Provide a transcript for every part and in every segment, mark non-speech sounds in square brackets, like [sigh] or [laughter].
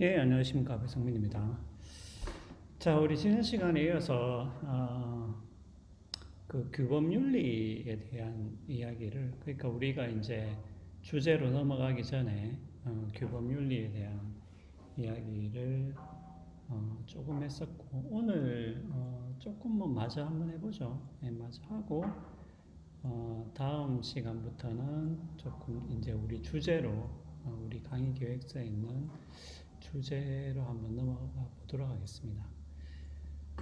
예, 안녕하십니까. 배성민입니다. 자, 우리 지난 시간에 이어서, 어, 그 규범윤리에 대한 이야기를, 그러니까 우리가 이제 주제로 넘어가기 전에, 어, 규범윤리에 대한 이야기를, 어, 조금 했었고, 오늘, 어, 조금 뭐 마저 한번 해보죠. 예, 마저 하고, 어, 다음 시간부터는 조금 이제 우리 주제로, 어, 우리 강의 계획서에 있는 주제로 한번 넘어가 보도록 하겠습니다.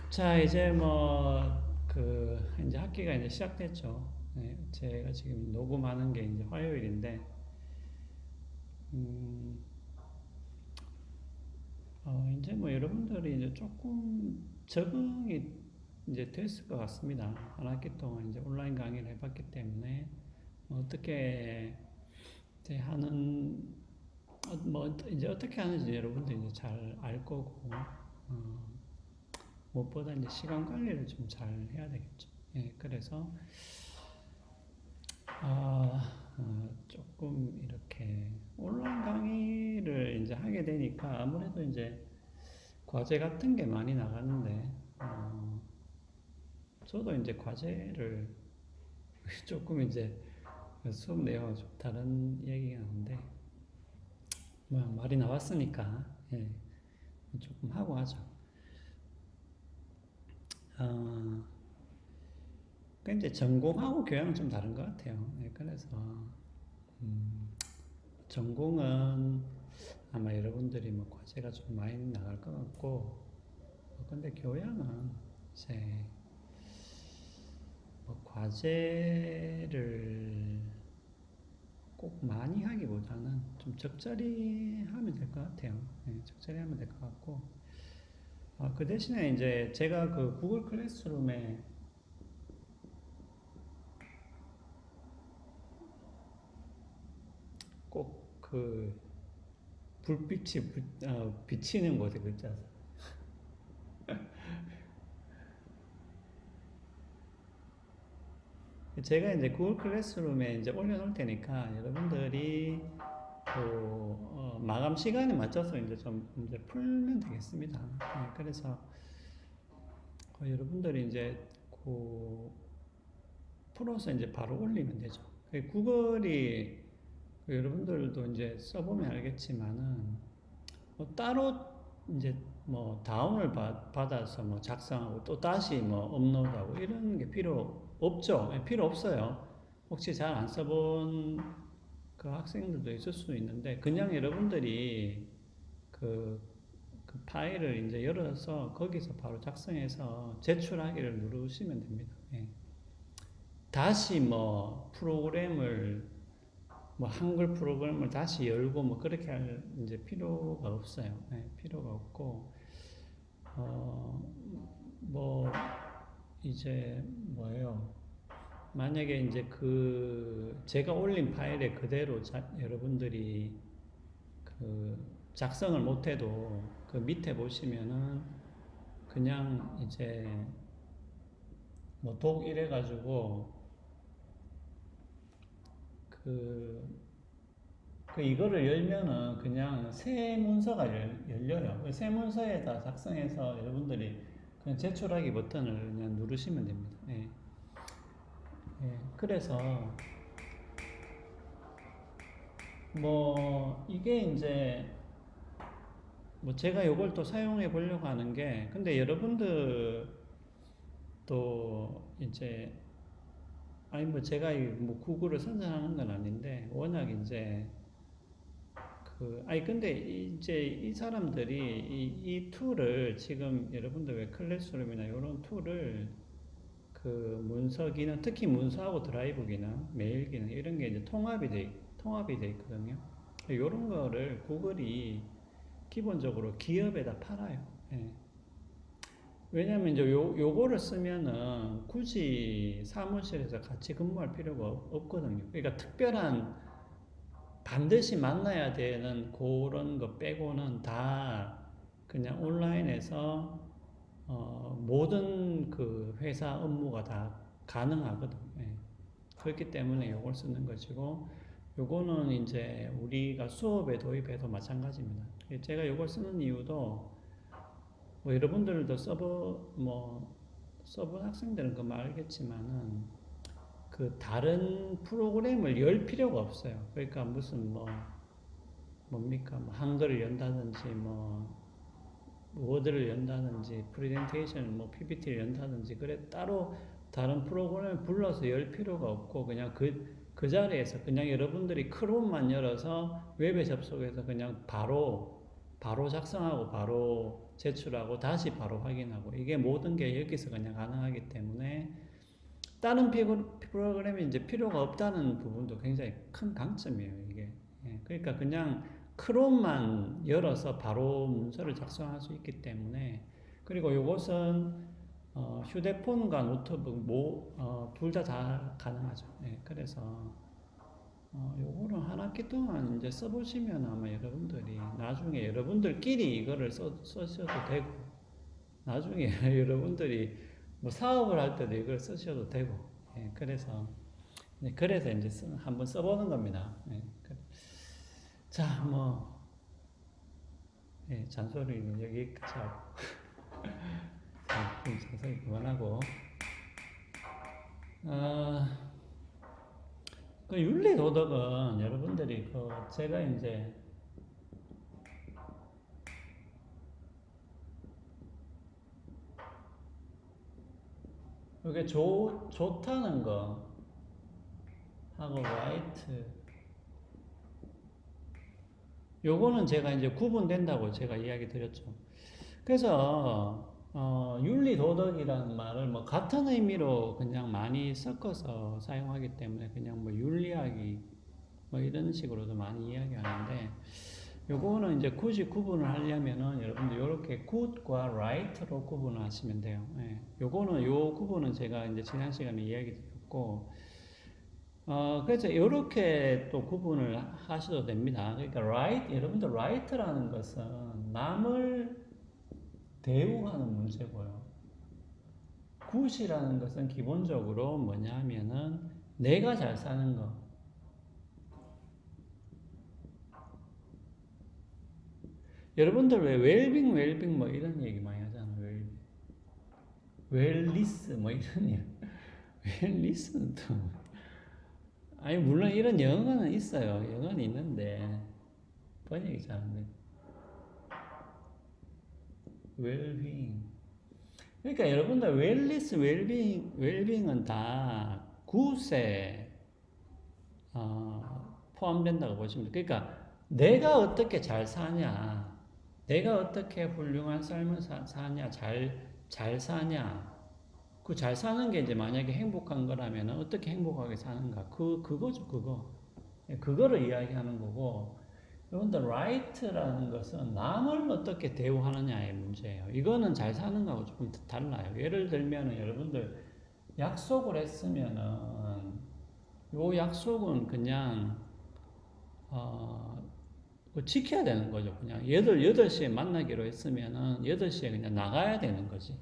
자, 이제 뭐, 그, 이제 학기가 이제 시작됐죠. 네, 제가 지금 녹음하는 게 이제 화요일인데, 음, 어, 이제 뭐 여러분들이 이제 조금 적응이 이제 됐을 것 같습니다. 한 학기 동안 이제 온라인 강의를 해봤기 때문에, 뭐 어떻게 하는 어, 뭐 이제 어떻게 하는지 여러분들 이제 잘 알 거고 어, 무엇보다 이제 시간 관리를 좀 잘 해야 되겠죠. 예, 그래서 아, 어, 조금 이렇게 온라인 강의를 이제 하게 되니까 아무래도 이제 과제 같은 게 많이 나가는데 어, 저도 이제 과제를 [laughs] 조금 이제 수업 내용은 좀 다른 얘기가 나는데 뭐 말이 나왔으니까 예, 조금 하고 하죠. 어, 그 이제 전공하고 교양은 좀 다른 것 같아요. 예, 그래서 음, 전공은 아마 여러분들이 뭐 과제가 좀 많이 나갈 것 같고, 어, 근데 교양은 이제 뭐 과제를 꼭 많이 하기보다는 좀 적절히 하면 될 것 같아요. 네, 적절히 하면 될 것 같고, 어, 그 대신에 이제 제가 그 구글 클래스룸에 꼭 그 불빛이 부, 어, 비치는 곳에 글자 제가 이제 구글 클래스룸에 이제 올려놓을 테니까 여러분들이 그 어, 마감 시간에 맞춰서 이제 좀 이제 풀면 되겠습니다. 네, 그래서 어, 여러분들이 이제 그 풀어서 이제 바로 올리면 되죠. 그 구글이 그 여러분들도 이제 써보면 알겠지만은 뭐 따로 이제 뭐 다운을 받아서 뭐 작성하고 또 다시 뭐 업로드하고 이런 게 필요 없죠. 예, 필요 없어요. 혹시 잘 안 써본 그 학생들도 있을 수 있는데 그냥 여러분들이 그, 그 파일을 이제 열어서 거기서 바로 작성해서 제출하기를 누르시면 됩니다. 예. 다시 뭐 프로그램을 뭐 한글 프로그램을 다시 열고 뭐 그렇게 할 이제 필요가 없어요. 예, 필요가 없고 어뭐 이제 뭐예요? 만약에 이제 그 제가 올린 파일에 그대로 자, 여러분들이 그 작성을 못해도 그 밑에 보시면은 그냥 이제 뭐 독 이래 가지고 그, 그 이거를 열면은 그냥 새 문서가 열, 열려요. 새 문서에다 작성해서 여러분들이 그냥 제출하기 버튼을 그냥 누르시면 됩니다. 예. 예. 그래서 뭐 이게 이제 뭐 제가 이걸 또 사용해 보려고 하는 게 근데 여러분들 또 이제 아니 뭐 제가 뭐 구글을 선전하는 건 아닌데 워낙 이제 그 아니 근데 이제 이 사람들이 이, 이 툴을 지금 여러분들 왜 클래스룸이나 이런 툴을 그 문서 기능 특히 문서하고 드라이브 기능 메일 기능 이런 게 이제 통합이 돼 통합이 돼 있거든요. 이런 거를 구글이 기본적으로 기업에다 팔아요. 예. 왜냐면 이제 요, 요거를 쓰면은 굳이 사무실에서 같이 근무할 필요가 없거든요. 그러니까 특별한 반드시 만나야 되는 그런 거 빼고는 다 그냥 온라인에서 어, 모든 그 회사 업무가 다 가능하거든요. 예. 그렇기 때문에 이걸 쓰는 것이고 요거는 이제 우리가 수업에 도입해도 마찬가지입니다. 제가 요걸 쓰는 이유도 뭐 여러분들도 서버 뭐 서버 학생들은 그만 알겠지만은 그 다른 프로그램을 열 필요가 없어요. 그러니까 무슨 뭐 뭡니까 뭐 한글을 연다든지 뭐 워드를 연다든지 프레젠테이션 뭐 PPT를 연다든지 그래 따로 다른 프로그램을 불러서 열 필요가 없고 그냥 그, 그 자리에서 그냥 여러분들이 크롬만 열어서 웹에 접속해서 그냥 바로 바로 작성하고 바로 제출하고 다시 바로 확인하고 이게 모든 게 여기서 그냥 가능하기 때문에 다른 프로그램이 이제 필요가 없다는 부분도 굉장히 큰 강점이에요 이게 예, 그러니까 그냥 크롬만 열어서 바로 문서를 작성할 수 있기 때문에 그리고 이것은 어, 휴대폰과 노트북 뭐, 어, 둘다 다 가능하죠. 네, 그래서 어, 요거는 한 학기 동안 이제 써보시면 아마 여러분들이 나중에 여러분들끼리 이거를 써, 쓰셔도 되고 나중에 [laughs] 여러분들이 뭐 사업을 할 때도 이걸 쓰셔도 되고 예, 그래서 네, 그래서 이제 쓰, 한번 써보는 겁니다. 예, 자, 뭐 예, 잔소리는 여기까지 하고 좀 잔소리 그만하고 어, 그 윤리 도덕은 여러분들이 그 제가 이제 이게 좋, 좋다는 거 하고 라이트 요거는 제가 이제 구분된다고 제가 이야기 드렸죠. 그래서 어, 윤리 도덕이라는 말을 뭐 같은 의미로 그냥 많이 섞어서 사용하기 때문에 그냥 뭐 윤리학이 뭐 이런 식으로도 많이 이야기하는데 요거는 이제 굳이 구분을 하려면은 여러분들 이렇게 good과 right로 구분을 하시면 돼요. 예. 요거는 요 구분은 제가 이제 지난 시간에 이야기 드렸고 어, 그래서 이렇게 또 구분을 하셔도 됩니다. 그러니까 right, 여러분들 right라는 것은 남을 대우하는 문제고요. 굿이라는 것은 기본적으로 뭐냐 하면은 내가 잘 사는 거. 여러분들 왜 웰빙, 웰빙 뭐 이런 얘기 많이 하잖아. 웰, 웰리스 뭐 이런 얘기. [laughs] 웰리스는 또 아니 물론 이런 영어는 있어요. 영어는 있는데 번역이 잘 안 돼. 웰빙. 그러니까 여러분들 웰리스, 웰빙, 웰빙은 다 굿에 어, 포함된다고 보시면. 그러니까 내가 어떻게 잘 사냐, 내가 어떻게 훌륭한 삶을 사, 사냐, 잘, 잘 사냐, 그 잘 사는 게 이제 만약에 행복한 거라면 어떻게 행복하게 사는가? 그, 그거죠, 그거. 예, 그거를 이야기하는 거고, 여러분들, right라는 것은 남을 어떻게 대우하느냐의 문제예요. 이거는 잘 사는 거하고 조금 달라요. 예를 들면 여러분들, 약속을 했으면은, 요 약속은 그냥, 어, 그 지켜야 되는 거죠. 그냥 8, 8시에 만나기로 했으면은 8시에 그냥 나가야 되는 거지.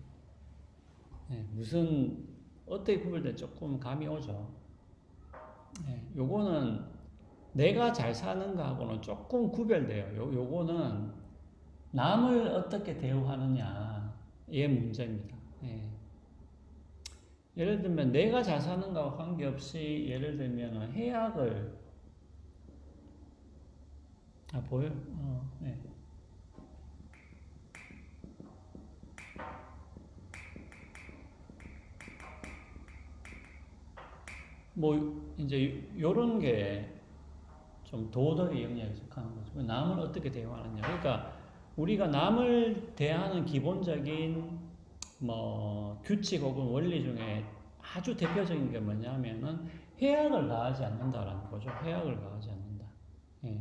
네, 무슨 어떻게 구별돼 조금 감이 오죠. 네, 요거는 내가 잘 사는가하고는 조금 구별돼요. 요, 요거는 남을 어떻게 대우하느냐의 문제입니다. 네. 예를 들면 내가 잘 사는가와 관계없이 예를 들면 해약을 아 보여? 어, 네. 뭐 이제 요런 게 좀 도덕의 영역에 속하는 거죠. 남을 어떻게 대하느냐. 그러니까 우리가 남을 대하는 기본적인 뭐 규칙 혹은 원리 중에 아주 대표적인 게 뭐냐면은 해악을 가하지 않는다라는 거죠. 해악을 가하지 않는다. 예.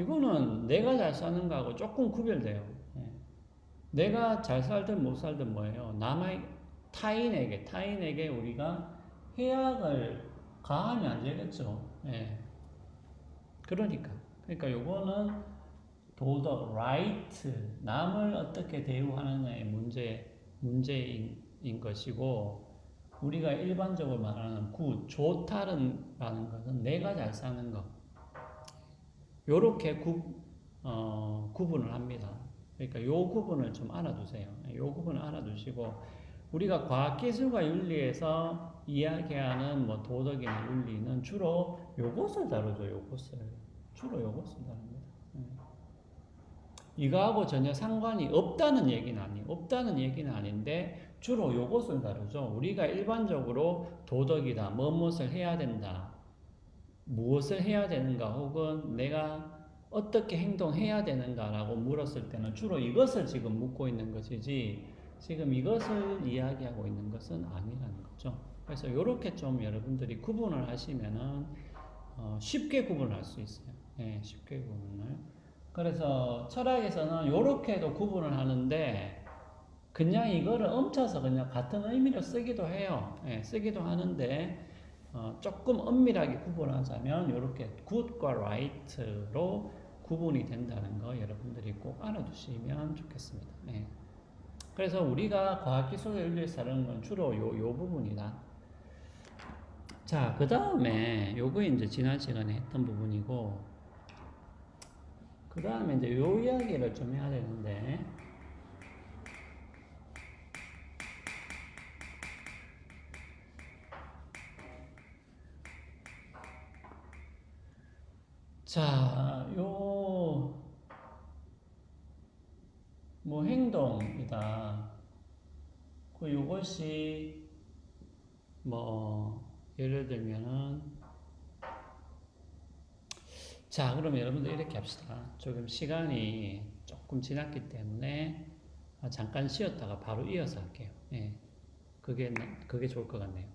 이거는 내가 잘 사는 거하고 조금 구별돼요. 예. 내가 잘 살든 못 살든 뭐예요? 남의 타인에게 타인에게 우리가 해악을 가하면 안 되겠죠. 예. 그러니까. 그러니까 요거는 도덕, right, 남을 어떻게 대우하느냐의 문제, 문제인 것이고, 우리가 일반적으로 말하는 굿, 좋다는라는 것은 내가 잘 사는 것. 요렇게 구, 어, 구분을 합니다. 그러니까 요 구분을 좀 알아두세요. 요 구분을 알아두시고 우리가 과학기술과 윤리에서 이야기하는 뭐 도덕이나 윤리는 주로 요것을 다루죠. 요것을 주로 요것을 다룹니다. 예. 이거하고 전혀 상관이 없다는 얘기는 아니, 없다는 얘기는 아닌데 주로 요것을 다루죠. 우리가 일반적으로 도덕이다, 무엇을 해야 된다, 무엇을 해야 되는가, 혹은 내가 어떻게 행동해야 되는가라고 물었을 때는 주로 이것을 지금 묻고 있는 것이지 지금 이것을 이야기하고 있는 것은 아니라는 거죠. 그래서 이렇게 좀 여러분들이 구분을 하시면은 어, 쉽게 구분할 수 있어요. 예, 쉽게 구분을. 그래서 철학에서는 이렇게도 구분을 하는데 그냥 이거를 엄쳐서 그냥 같은 의미로 쓰기도 해요. 예, 쓰기도 하는데 어, 조금 엄밀하게 구분하자면 이렇게 good과 right로 구분이 된다는 거 여러분들이 꼭 알아두시면 좋겠습니다. 예. 그래서 우리가 윤리에서 다루는 건 주로 요, 요 부분이다. 자, 그 다음에 요거 이제 지난 시간에 했던 부분이고, 그 다음에 이제 요 이야기를 좀 해야 되는데, 자, 요, 뭐 행동이다. 그 요것이 뭐 예를 들면은 자, 그럼 여러분들 이렇게 합시다. 조금 시간이 조금 지났기 때문에 아, 잠깐 쉬었다가 바로 이어서 할게요. 예. 그게 그게 좋을 것 같네요.